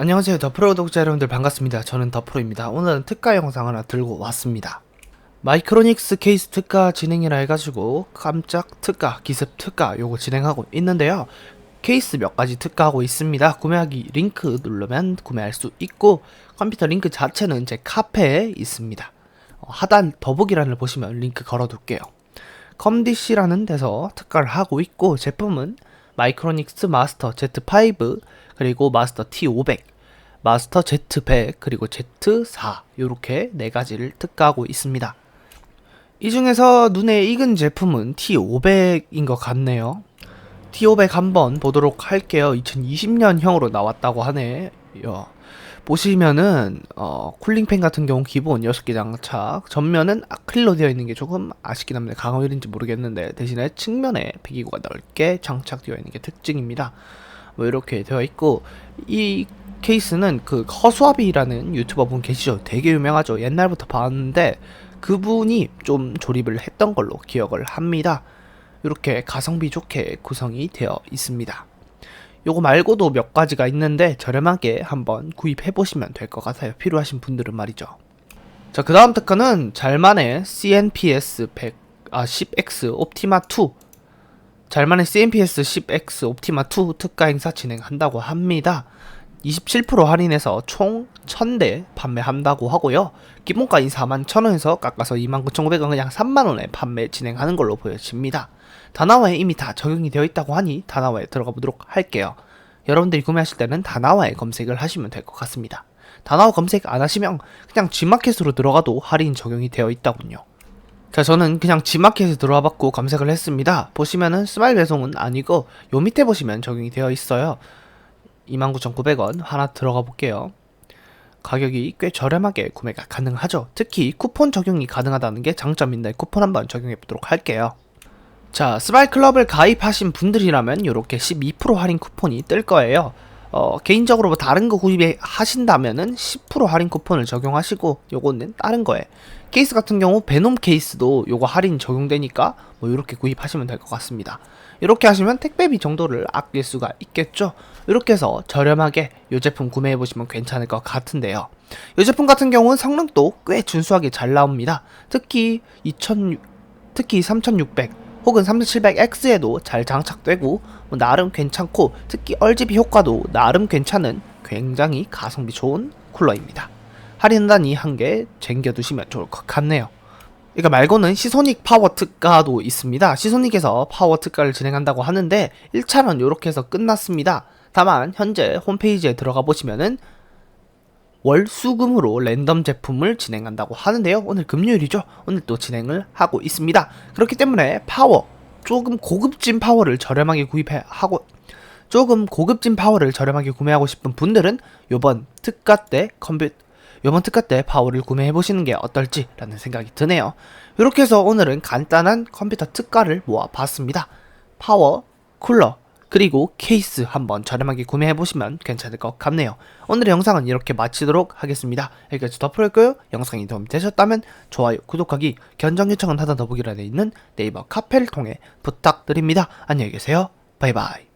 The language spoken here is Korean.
안녕하세요. 더프로 구독자 여러분들 반갑습니다. 저는 더프로입니다. 오늘은 특가 영상 하나 들고 왔습니다. 마이크로닉스 케이스 특가 진행이라 해가지고 깜짝 특가 기습 특가 요거 진행하고 있는데요. 케이스 몇 가지 특가하고 있습니다. 구매하기 링크 누르면 구매할 수 있고 컴퓨터 링크 자체는 제 카페에 있습니다. 어, 하단 더보기란을 보시면 링크 걸어둘게요. 컴디시라는 데서 특가를 하고 있고 제품은 마이크로닉스 마스터 Z5 그리고 마스터 T500 마스터 Z100 그리고 Z4 요렇게 네 가지를 특가하고 있습니다. 이 중에서 눈에 익은 제품은 T500인 것 같네요. T500 한번 보도록 할게요. 2020년형으로 나왔다고 하네요. 보시면은 어, 쿨링팬 같은 경우 기본 6개 장착 전면은 아크릴로 되어 있는 게 조금 아쉽긴 합니다 강화율인지 모르겠는데 대신에 측면에 배기구가 넓게 장착되어 있는 게 특징입니다 뭐 이렇게 되어 있고 이 케이스는 그 허수아비라는 유튜버 분 계시죠 되게 유명하죠 옛날부터 봤는데 그분이 좀 조립을 했던 걸로 기억을 합니다 이렇게 가성비 좋게 구성이 되어 있습니다 요거 말고도 몇 가지가 있는데 저렴하게 한번 구입해 보시면 될 것 같아요. 필요하신 분들은 말이죠. 자, 그 다음 특허는 잘만의 CNPS 100, 아, 10X 옵티마 2. 잘만의 CNPS 10X 옵티마 2 특가 행사 진행한다고 합니다. 27% 할인해서 총 1000대 판매한다고 하고요. 기본가인 41,000원에서 깎아서 29,900원 그냥 3만원에 판매 진행하는 걸로 보여집니다. 다나와에 이미 다 적용이 되어 있다고 하니 다나와에 들어가 보도록 할게요. 여러분들이 구매하실 때는 다나와에 검색을 하시면 될 것 같습니다. 다나와 검색 안 하시면 그냥 G마켓으로 들어가도 할인 적용이 되어 있다군요. 자, 저는 그냥 G마켓에 들어와 봤고 검색을 했습니다. 보시면은 스마일 배송은 아니고 요 밑에 보시면 적용이 되어 있어요. 29,900원 하나 들어가 볼게요. 가격이 꽤 저렴하게 구매가 가능하죠. 특히 쿠폰 적용이 가능하다는 게 장점인데 쿠폰 한번 적용해 보도록 할게요. 자, 스마일 클럽을 가입하신 분들이라면 이렇게 12% 할인 쿠폰이 뜰 거예요. 어, 개인적으로 뭐 다른 거 구입하신다면은 10% 할인 쿠폰을 적용하시고 요거는 다른 거에 케이스 같은 경우 베놈 케이스도 요거 할인 적용되니까 뭐 이렇게 구입하시면 될 것 같습니다. 이렇게 하시면 택배비 정도를 아낄 수가 있겠죠. 이렇게 해서 저렴하게 이 제품 구매해 보시면 괜찮을 것 같은데요. 이 제품 같은 경우는 성능도 꽤 준수하게 잘 나옵니다. 특히 2000 특히 3600 혹은 3700X에도 잘 장착되고 뭐 나름 괜찮고 특히 RGB 효과도 나름 괜찮은 굉장히 가성비 좋은 쿨러입니다. 할인 단이 한 개 쟁겨두시면 좋을 것 같네요. 이거 말고는 시소닉 파워 특가도 있습니다. 시소닉에서 파워 특가를 진행한다고 하는데 1차는 이렇게 해서 끝났습니다. 다만 현재 홈페이지에 들어가 보시면은 월 수금으로 랜덤 제품을 진행한다고 하는데요. 오늘 금요일이죠. 오늘 또 진행을 하고 있습니다. 그렇기 때문에 파워 조금 고급진 파워를 저렴하게 구입해 하고 조금 고급진 파워를 저렴하게 구매하고 싶은 분들은 요번 특가 때 컴퓨터 요번 특가 때 파워를 구매해 보시는 게 어떨지라는 생각이 드네요. 이렇게 해서 오늘은 간단한 컴퓨터 특가를 모아 봤습니다. 파워, 쿨러, 그리고 케이스 한번 저렴하게 구매해 보시면 괜찮을 것 같네요. 오늘의 영상은 이렇게 마치도록 하겠습니다. 여기까지 덮어볼까요? 영상이 도움이 되셨다면 좋아요, 구독하기, 견적 요청은 하단 더보기란에 있는 네이버 카페를 통해 부탁드립니다. 안녕히 계세요. 바이바이.